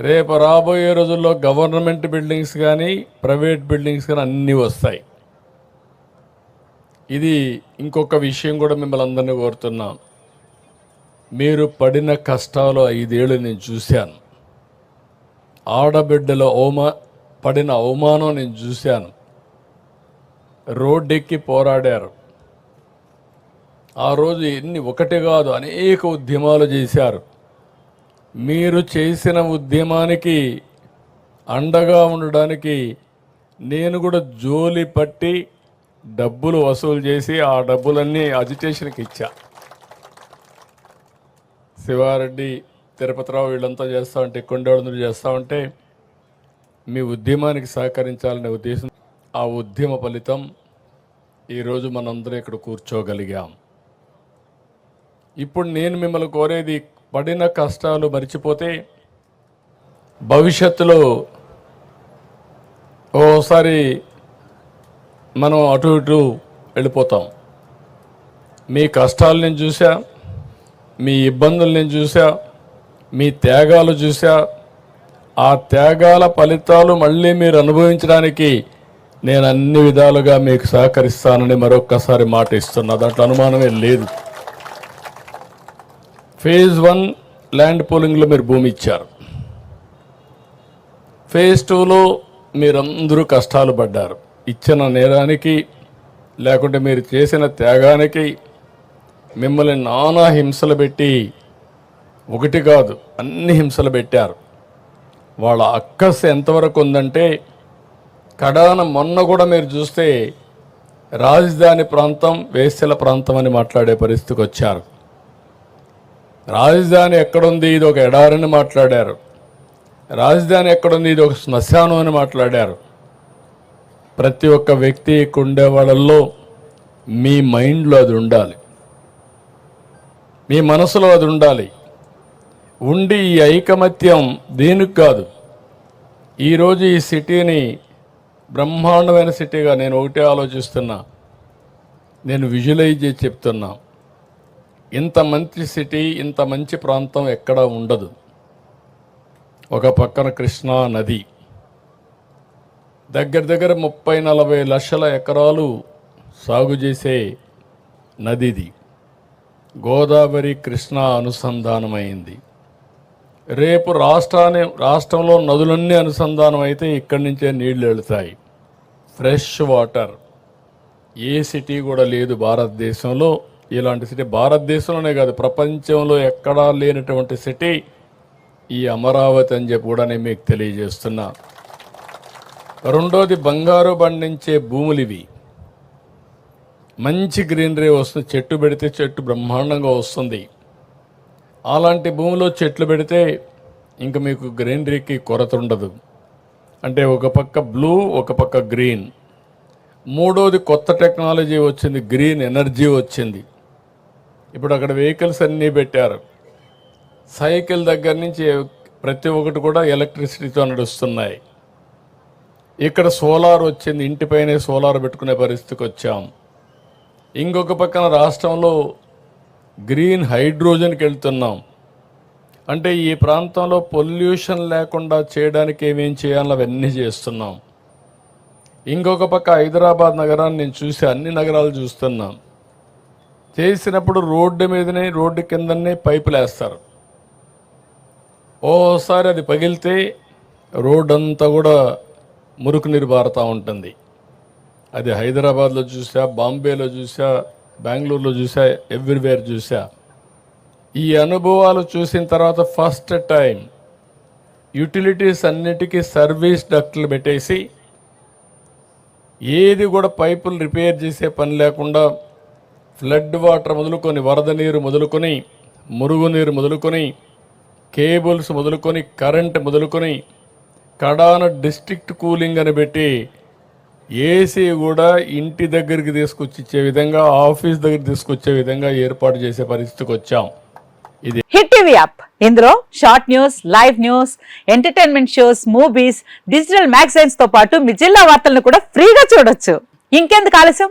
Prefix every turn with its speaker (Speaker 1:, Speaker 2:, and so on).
Speaker 1: రేపు రాబోయే రోజుల్లో గవర్నమెంట్ బిల్డింగ్స్ కానీ ప్రైవేట్ బిల్డింగ్స్ కానీ అన్నీ వస్తాయి. ఇది ఇంకొక విషయం కూడా మిమ్మల్ని అందరినీ కోరుతున్నాం. మీరు పడిన కష్టాలు ఐదేళ్ళు నేను చూశాను. ఆడబిడ్డల అవమా పడిన అవమానం నేను చూశాను. రోడ్డెక్కి పోరాడారు. ఆ రోజు ఎన్ని ఒకటి కాదు అనేక ఉద్యమాలు చేశారు. మీరు చేసిన ఉద్యమానికి అండగా ఉండడానికి నేను కూడా జోలి పట్టి డబ్బులు వసూలు చేసి ఆ డబ్బులన్నీ అజిటేషన్కి ఇచ్చా. శివారెడ్డి తిరుపతిరావు వీళ్ళంతా చేస్తా ఉంటే కొండేళ్ళందరూ చేస్తా ఉంటే మీ ఉద్యమానికి సహకరించాలనే ఉద్దేశం. ఆ ఉద్యమ ఫలితం ఈరోజు మనందరం ఇక్కడ కూర్చోగలిగాం. ఇప్పుడు నేను మిమ్మల్ని కోరేది పడిన కష్టాలు మర్చిపోతే భవిష్యత్తులో ఓసారి మనం అటు ఇటు వెళ్ళిపోతాం. మీ కష్టాలు నేను చూసా మీ ఇబ్బందులు నేను చూసా మీ త్యాగాలు చూసా ఆ త్యాగాల ఫలితాలు మళ్ళీ మీరు అనుభవించడానికి నేను అన్ని విధాలుగా మీకు సహకరిస్తానని మరొక్కసారి మాట ఇస్తున్నా. దాంట్లో అనుమానమే లేదు. ఫేజ్ వన్ ల్యాండ్ పోలింగ్లో మీరు భూమి ఇచ్చారు. ఫేజ్ టూలో మీరందరూ కష్టాలు పడ్డారు. ఇచ్చిన నేరానికి లేకుంటే మీరు చేసిన త్యాగానికి మిమ్మల్ని నానా హింసలు పెట్టి ఒకటి కాదు అన్ని హింసలు పెట్టారు. వాళ్ళ అక్కస్ ఎంతవరకు ఉందంటే కడాన మొన్న కూడా మీరు చూస్తే రాజధాని ప్రాంతం వేసెల ప్రాంతం అని మాట్లాడే పరిస్థితికి వచ్చారు. రాజధాని ఎక్కడుంది? ఇది ఒక ఎడారని మాట్లాడారు. రాజధాని ఎక్కడుంది? ఇది ఒక శ్మశానం అని మాట్లాడారు. ప్రతి ఒక్క వ్యక్తి ఉండే వాళ్ళల్లో మీ మైండ్లో అది ఉండాలి. మీ మనసులో అది ఉండాలి. ఉండి ఈ ఐకమత్యం దేనికి కాదు? ఈరోజు ఈ సిటీని బ్రహ్మాండమైన సిటీగా నేను ఒకటే ఆలోచిస్తున్నా. నేను విజువలైజ్ చేసి చెప్తున్నా. ఇంత మంచి సిటీ ఇంత మంచి ప్రాంతం ఎక్కడ ఉండదు. ఒక పక్కన కృష్ణా నది. దగ్గర దగ్గర ముప్పై నలభై లక్షల ఎకరాలు సాగు చేసే నదిది. గోదావరి కృష్ణా అనుసంధానమైంది. రేపు రాష్ట్రాన్ని రాష్ట్రంలో నదులన్నీ అనుసంధానం అయితే ఇక్కడి నుంచే నీళ్ళు వెళుతాయి. Fresh water. ఏ సిటీ కూడా లేదు భారతదేశంలో. ఇలాంటి సిటీ భారతదేశంలోనే కాదు ప్రపంచంలో ఎక్కడా లేనటువంటి సిటీ ఈ అమరావతి అని చెప్పి కూడా నేను మీకు తెలియజేస్తున్నా. రెండోది బంగారు పండించే భూములు ఇవి. మంచి గ్రీనరీ వస్తుంది చెట్టు పెడితే చెట్టు బ్రహ్మాండంగా వస్తుంది. అలాంటి భూమిలో చెట్లు పెడితే ఇంక మీకు గ్రీనరీకి కొరత ఉండదు. అంటే ఒక పక్క బ్లూ ఒక పక్క గ్రీన్. మూడోది కొత్త టెక్నాలజీ వచ్చింది గ్రీన్ ఎనర్జీ వచ్చింది. ఇప్పుడు అక్కడ వెహికల్స్ అన్నీ పెట్టారు. సైకిల్ దగ్గర నుంచి ప్రతి ఒక్కటి కూడా ఎలక్ట్రిసిటీతో నడుస్తున్నాయి. ఇక్కడ సోలార్ వచ్చింది ఇంటిపైనే సోలార్ పెట్టుకునే పరిస్థితికి వచ్చాం. ఇంకొక పక్కన రాష్ట్రంలో గ్రీన్ హైడ్రోజన్కి వెళ్తున్నాం. అంటే ఈ ప్రాంతంలో పొల్యూషన్ లేకుండా చేయడానికి ఏమేం చేయాలో అవన్నీ చేస్తున్నాం. ఇంకొక పక్క హైదరాబాద్ నగరాన్ని నేను చూసి అన్ని నగరాలు చూస్తున్నాం. చేసినప్పుడు రోడ్డు మీదనే రోడ్డు కిందనే పైపులు వేస్తారు ఓసారి అది పగిలితే రోడ్ అంతా కూడా మురుకు నీరు పారుతూ ఉంటుంది. అది హైదరాబాద్లో చూసా బాంబేలో చూసా బెంగళూరులో చూసా ఎవ్రీవేర్ చూసా. ఈ అనుభవాలు చూసిన తర్వాత ఫస్ట్ టైం యూటిలిటీస్ అన్నిటికీ సర్వీస్ డక్ట్లు పెట్టేసి ఏది కూడా పైపులు రిపేర్ చేసే పని లేకుండా ఫ్లడ్ వాటర్ మొదలుకొని వరద నీరు మొదలుకొని మురుగునీరు మొదలుకొని కేబుల్స్ మొదలుకొని కరెంట్ మొదలుకొని కడాన డిస్ట్రిక్ట్ కూలింగ్ అని పెట్టి ఏసీ కూడా ఇంటి దగ్గరికి తీసుకొచ్చి ఇచ్చే విధంగా ఆఫీస్ దగ్గర తీసుకొచ్చే విధంగా ఏర్పాటు చేసే పరిస్థితికి వచ్చాం. ఇది
Speaker 2: హిట్ టీవీ యాప్. ఇందులో short news live news entertainment shows movies digital మ్యాగజైన్స్తో పాటు మీ జిల్లా వార్తలను కూడా ఫ్రీగా చూడొచ్చు. ఇంకెందుకు ఆలస్యం?